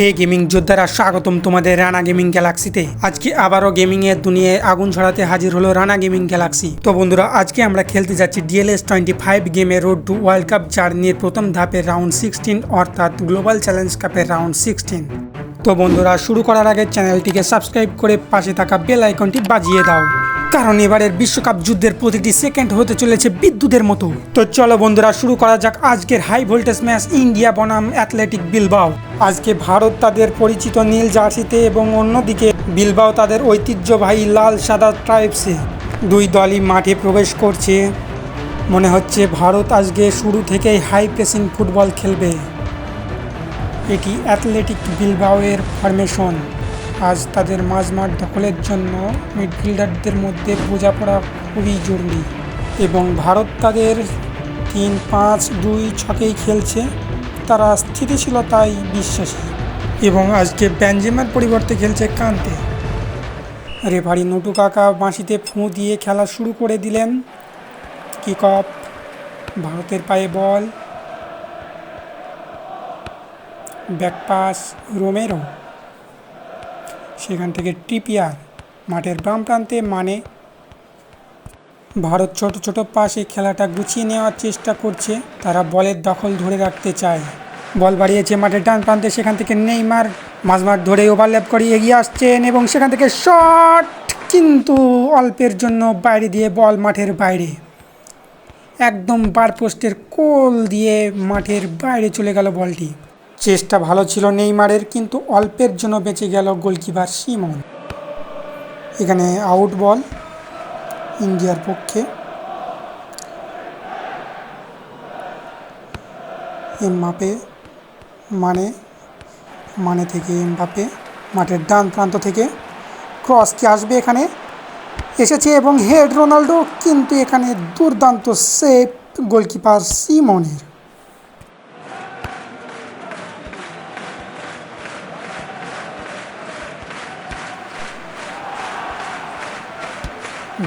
হে gaming যোদ্ধারা, স্বাগতম তোমাদের রানা গেমিং গ্যালাক্সিতে। আজকে আবারও গেমিং এর দুনিয়ায় আগুন ছড়াতে হাজির হলো রানা গেমিং গ্যালাক্সি। তো বন্ধুরা, আজকে আমরা খেলতে যাচ্ছি ডিএলএস টোয়েন্টি ফাইভ গেমের রোড টু ওয়ার্ল্ড কাপ জার্নির প্রথম ধাপের রাউন্ড সিক্সটিন অর্থাৎ গ্লোবাল চ্যালেঞ্জ কাপের রাউন্ড সিক্সটিন তো বন্ধুরা, শুরু করার আগে চ্যানেলটিকে সাবস্ক্রাইব করে পাশে থাকা বেল আইকনটি বাজিয়ে দাও। কারণ এবারের বিশ্বকাপ যুদ্ধের প্রতিটি সেকেন্ড হতে চলেছে বিদ্যুতের মতো। তো চলো বন্ধুরা, শুরু করা যাক আজকের হাই ভোল্টেজ ম্যাচ ইন্ডিয়া বনাম অ্যাথলেটিক বিলবাও। আজকে ভারত তাদের পরিচিত নীল জার্সিতে এবং অন্যদিকে বিলবাও তাদের ঐতিহ্যবাহী লাল সাদা ট্রাইবসে দুই দলই মাঠে প্রবেশ করছে। মনে হচ্ছে ভারত আজকে শুরু থেকেই হাই প্রেসিং ফুটবল খেলবে। এটি অ্যাথলেটিক বিলবাওয়ের ফরমেশন আজ তাদের মাঝমাঠ দখলের জন্য মিডফিল্ডারদের মধ্যে বোঝাপড়া খুবই জরুরি এবং ভারত তাদের তিন পাঁচ দুই ছকেই খেলছে। তারা স্থিতিশীলতায় বিশ্বাসী এবং আজকে ব্যানজেমার পরিবর্তে খেলছে কান্তে। রেফারি নটু কাকা বাঁশিতে ফুঁ দিয়ে খেলা শুরু করে দিলেন। কিক অফ, ভারতের পায়ে বল। Back pass Romero. সেখান থেকে ট্রিপিয়ার মাঠের বাম প্রান্তে মানে ভারত ছোট ছোট পাশে খেলাটা গুছিয়ে নেওয়ার চেষ্টা করছে। তারা বলের দখল ধরে রাখতে চায়। বল বাড়িয়েছে মাঠের ডান প্রান্তে, সেখান থেকে নেইমার মাঝমাঠ ধরে ওভারল্যাপ করে এগিয়ে আসছেন এবং সেখান থেকে শট! কিন্তু অল্পের জন্য বাইরে দিয়ে বল মাঠের বাইরে। একদম বার পোস্টের কোল দিয়ে মাঠের বাইরে চলে গেল বলটি। চেষ্টা ভালো ছিল নেইমারের, কিন্তু অল্পের জন্য বেঁচে গেল গোলকিপার সিমন। এখানে আউট বল ইন্ডিয়ার পক্ষে। এমবাপে মানে মানে থেকে এমবাপে, মাঠের ডান প্রান্ত থেকে ক্রস কি আসবে এখানে? এসেছে এবং হেড রোনাল্ডো, কিন্তু এখানে দুর্দান্ত সেফ গোলকিপার সিমনের।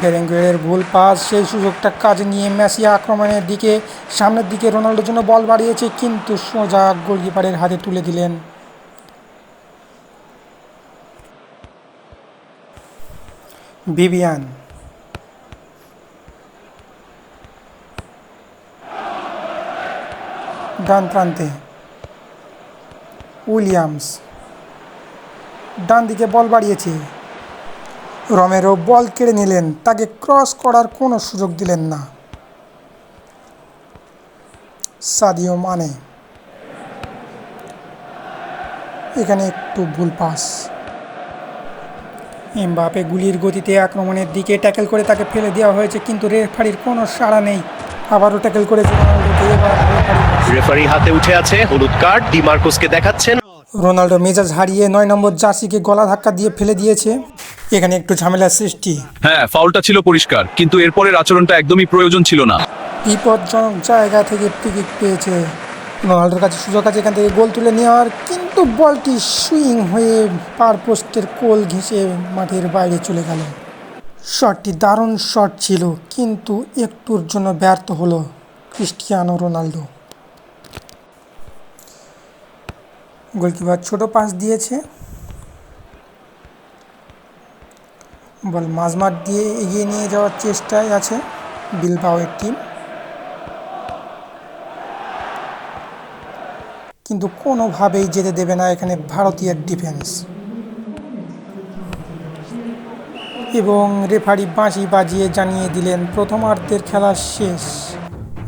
বেরেঙ্গুয়ের ভুল পাস, সেই সুযোগটা কাজে নিয়ে মেসি আক্রমণের দিকে, সামনের দিকে রোনাল্ডোর জন্য বল বাড়িয়েছে, কিন্তু সোজা গোলকিপারের হাতে তুলে দিলেন। ভিভিয়ান ডান প্রান্তে উইলিয়ামস। ডান দিকে বল বাড়িয়েছে। রমেরো বল কেড়ে নিলেন। তাকে ক্রস করার কোনো সুযোগ দিলেন না। Sadio Mane. এখানে একটু ভুল পাস। এমবাপে গুলির গতিতে আক্রমণের দিকে ট্যাকেল করে তাকে ফেলে দেওয়া হয়েছে কিন্তু রেফারির কোনো সাড়া নেই। আবারও ট্যাকেল রেফারি রেফারি হাতে উঠে আছে হলুদ কার্ড। ডিমার্কোসকে দেখাচ্ছেন। রোনাল্ডো মেজাজ হারিয়ে নয় নম্বর জার্সিকে গলা ধাক্কা দিয়ে ফেলে দিয়েছে। এখানে একটু ঝামেলার সৃষ্টি। হ্যাঁ ফাউলটা ছিল পরিষ্কার কিন্তু এরপরের আচরণটা একদমই প্রয়োজন ছিল না। বিপজ্জনক জায়গা থেকে টিকিট পেয়েছে। রোনাল্ডোর কাছে সুযোগ আছে এখান থেকে গোল তুলে নেওয়ার কিন্তু বলটি সুইং হয়ে পার পোস্টের কোল ঘেঁষে মাঠের বাইরে চলে গেল। শটটি দারুণ শট ছিল কিন্তু একটুর জন্য ব্যর্থ হলো ক্রিস্টিয়ানো রোনাল্ডো গোলকিপার ছোট পাস দিয়েছে। বল, মাঝমাঠ দিয়ে এগিয়ে নিয়ে যাওয়ার চেষ্টায় আছে বিলবাওয়ের টিম। কিন্তু কোনোভাবেই যেতে দেবে না এখানে ভারতীয় ডিফেন্স। এবং রেফারি বাঁশি বাজিয়ে জানিয়ে দিলেন, প্রথমার্ধের খেলা শেষ।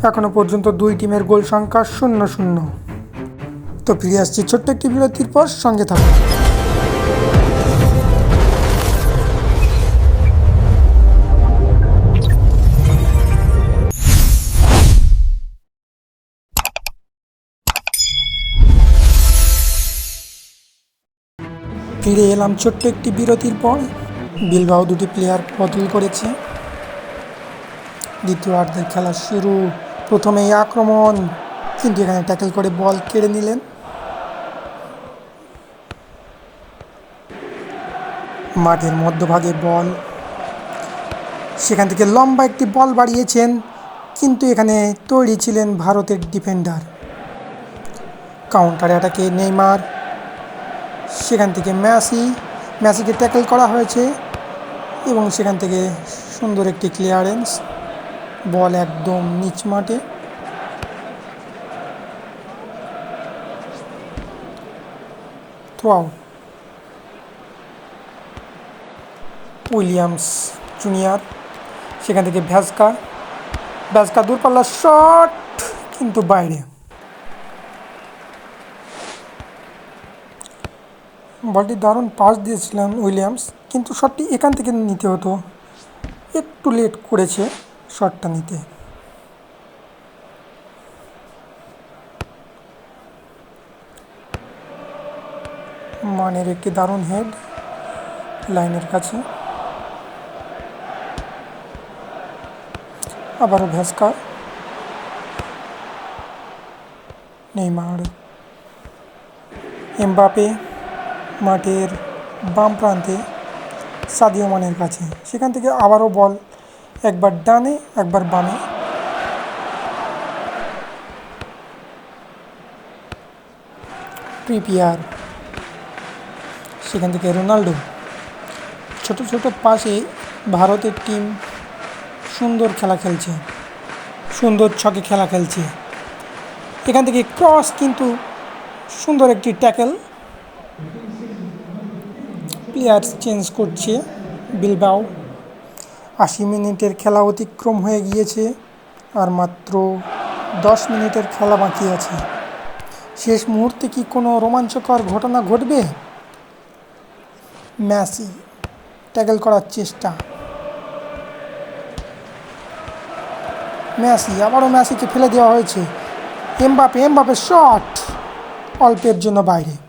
এখনও পর্যন্ত দুই টিমের গোল সংখ্যা শূন্য শূন্য। তো ফিরে আসছি ছোট্ট একটি বিরতির পর সঙ্গে থাকুন। ফিরে এলাম ছোট্ট একটি বিরতির পর। বিলবাও দুটি প্লেয়ার বদল করেছে। দ্বিতীয়ার্ধের খেলা শুরু। প্রথমেই আক্রমণ। কিন্তু এখানে ট্যাকেল করে বল কেড়ে নিলেন। মাঠের মধ্যভাগে বল সেখান থেকে লম্বা একটি বল বাড়িয়েছেন। কিন্তু এখানে তৈরি ছিলেন ভারতের ডিফেন্ডার কাউন্টার অ্যাটাকে নেইমার। সেখান থেকে ম্যাসি ম্যাসিকে ট্যাকেল করা হয়েছে এবং সেখান থেকে সুন্দর একটি ক্লিয়ারেন্স বল একদম নিচ মাঠে। থ্রোআউট উইলিয়ামস জুনিয়র, সেখান থেকে ভ্যাসকা ভ্যাসকা দূরপাল্লা শট কিন্তু বাইরে। বলটি দারুণ পাস দিয়েছিলেন উইলিয়ামস, কিন্তু শটটি এখান থেকে নিতে হতো। একটু লেট করেছে শটটা নিতে। মানের একটি দারুণ হেড লাইনের কাছে। আবারও ভেসকা। নেইমার। এমবাপে মাঠের বাম প্রান্তে সাদিও মানের কাছে। সেখান থেকে আবারও বল একবার ডানে, একবার বামে। প্রিপিয়ার। সেখান থেকে রোনাল্ডো। ছোট ছোট পাশে ভারতের টিম সুন্দর খেলা খেলছে। সুন্দর ছকে খেলা খেলছে। এখান থেকে ক্রস কিন্তু সুন্দর একটি ট্যাকেল। প্লেয়ার চেঞ্জ করছে। বিলবাও আশি মিনিটের খেলা অতিক্রম হয়ে গিয়েছে আর মাত্র দশ মিনিটের খেলা বাকি আছে। শেষ মুহূর্তে কি কোনো রোমাঞ্চকর ঘটনা ঘটবে? ম্যাসি ট্যাকেল করার চেষ্টা। ম্যাসি আবারও ম্যাসিকে ফেলে দেওয়া হয়েছে। এমবাপে এমবাপে শট অল্পের জন্য বাইরে।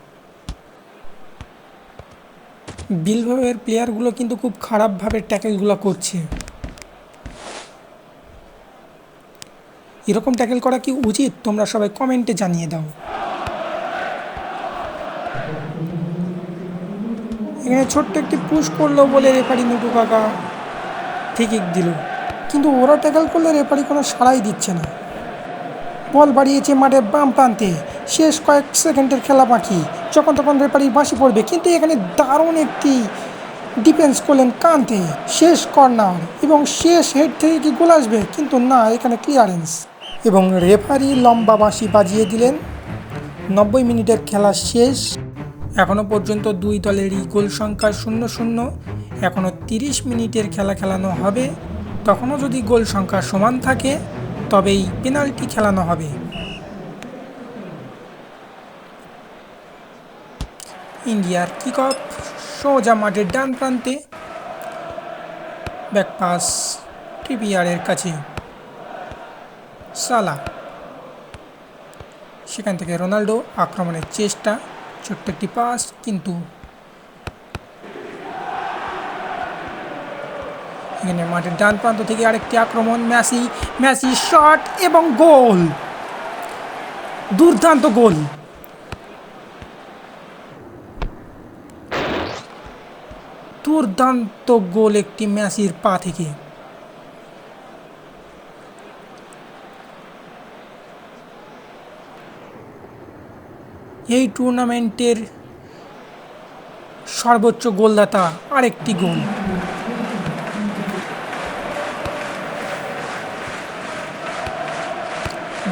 বিলভাবের প্লেয়ারগুলো কিন্তু খুব খারাপভাবে ট্যাকেলগুলো করছে। এরকম ট্যাকেল করা কি উচিত? তোমরা সবাই কমেন্টে জানিয়ে দাও। এখানে ছোট্ট একটি পুশ করল বলে রেফারি নুটু কাকা। ঠিকই দিল। কিন্তু ওরা ট্যাকেল করলে রেফারি কোনো সাড়াই দিচ্ছে না। বল বাড়িয়েছে মাঠের বাম প্রান্তে। শেষ কয়েক সেকেন্ডের খেলা বাকি। যখন তখন রেফারি বাঁশি পড়বে, কিন্তু এখানে দারুণ একটি ডিফেন্স করলেন কান্তে। শেষ কর্নার এবং শেষ হেড থেকে কি গোল আসবে? কিন্তু না, এখানে ক্লিয়ারেন্স এবং রেফারি লম্বা বাঁশি বাজিয়ে দিলেন। নব্বই মিনিটের খেলা শেষ। এখনও পর্যন্ত দুই দলেরই গোল সংখ্যা শূন্য শূন্য। এখনও তিরিশ মিনিটের খেলা খেলানো হবে। তখনও যদি গোল সংখ্যা সমান থাকে, তবেই পেনাল্টি খেলানো হবে। ইন্ডিয়ার কিক অফ সোজা মাঠের ডান প্রান্তে। ব্যাক পাস ট্রিপিয়ারের কাছে। সালা। সেখান থেকে রোনাল্ডো আক্রমণের চেষ্টা। ছোট্ট একটি পাস, কিন্তু এখানে মাঠের ডান প্রান্ত থেকে আরেকটি আক্রমণ। ম্যাসি ম্যাসি শট এবং গোল। দুর্দান্ত গোল। দুর্দান্ত গোল একটি ম্যাসির পা থেকে। এই টুর্নামেন্টের সর্বোচ্চ গোলদাতা আরেকটি গোল।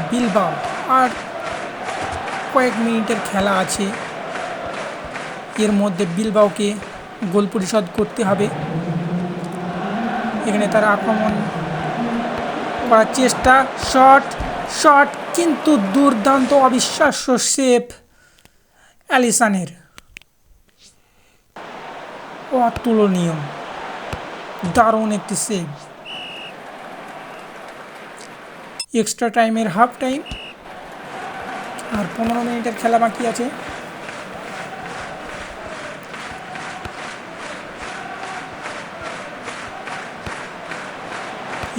বিলবাও, আর কয়েক মিনিটের খেলা আছে। এর মধ্যে বিলবাওকে গোল পরিশোধ করতে হবে। এখানে তারা আক্রমণ করার চেষ্টা। শট শট, কিন্তু দুর্দান্ত অবিশ্বাস্য সেফ অ্যালিসানের। অতুলনীয়, দারুণ একটি সেভ। এক্সট্রা টাইমের হাফ টাইম। আর পনেরো মিনিটের খেলা বাকি আছে।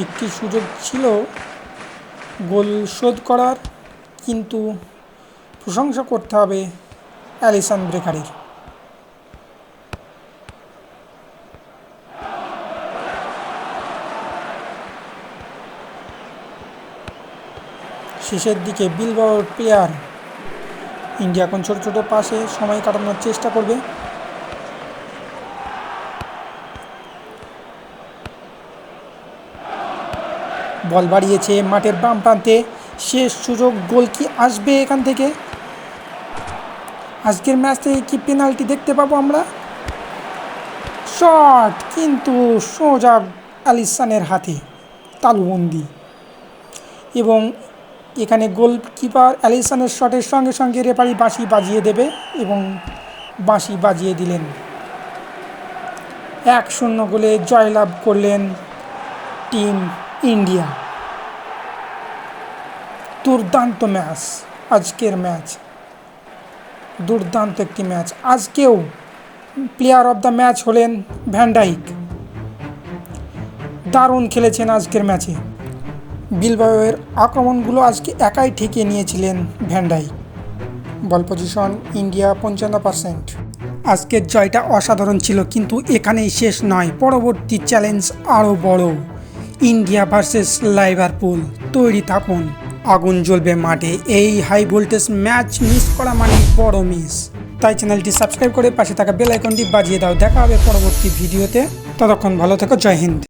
একটি সুযোগ ছিল গোল শোধ করার, কিন্তু প্রশংসা করতে হবে অ্যালিসান ব্রেকারের শেষের দিকে বিলবাওর প্লেয়ার ইন্ডিয়া এখন ছোটো ছোটো পাশে সময় কাটানোর চেষ্টা করবে। বল বাড়িয়েছে মাঠের বাম প্রান্তে। শেষ সুযোগ গোল কি আসবে এখান থেকে? আজকের ম্যাচ থেকে কি পেনাল্টি দেখতে পাবো আমরা? শট, কিন্তু সোজা আলিসানের হাতে তালুবন্দি। এবং এখানে গোলকিপার অ্যালিসানের শটের সঙ্গে সঙ্গে রেফারি বাঁশি বাজিয়ে দেবে এবং বাঁশি বাজিয়ে দিলেন। এক শূন্য গোলে জয়লাভ করলেন টিম ইন্ডিয়া দুর্দান্ত ম্যাচ, আজকের ম্যাচ। দুর্দান্ত একটি ম্যাচ। আজকেও প্লেয়ার অফ দ্য ম্যাচ হলেন ভ্যান্ডাইক দারুণ খেলেছেন আজকের ম্যাচে। বিলবাওয়ের আক্রমণগুলো আজকে একাই ঠেকিয়ে নিয়েছিলেন van Dijk ball possession India পঞ্চান্ন পার্সেন্ট আজকের জয়টা অসাধারণ ছিল, কিন্তু এখানেই শেষ নয়। পরবর্তী চ্যালেঞ্জ আরও বড়। ইন্ডিয়া ভার্সেস লাইভারপুল তৈরি থাকুন। আগুন জ্বলবে মাঠে। এই হাই ভোল্টেজ ম্যাচ মিস করা মানে বড় মিস তাই চ্যানেলটি সাবস্ক্রাইব করে পাশে থাকা বেল আইকনটি বাজিয়ে দাও। দেখা হবে পরবর্তী ভিডিওতে ততক্ষণ ভালো থেকো। জয় হিন্দ।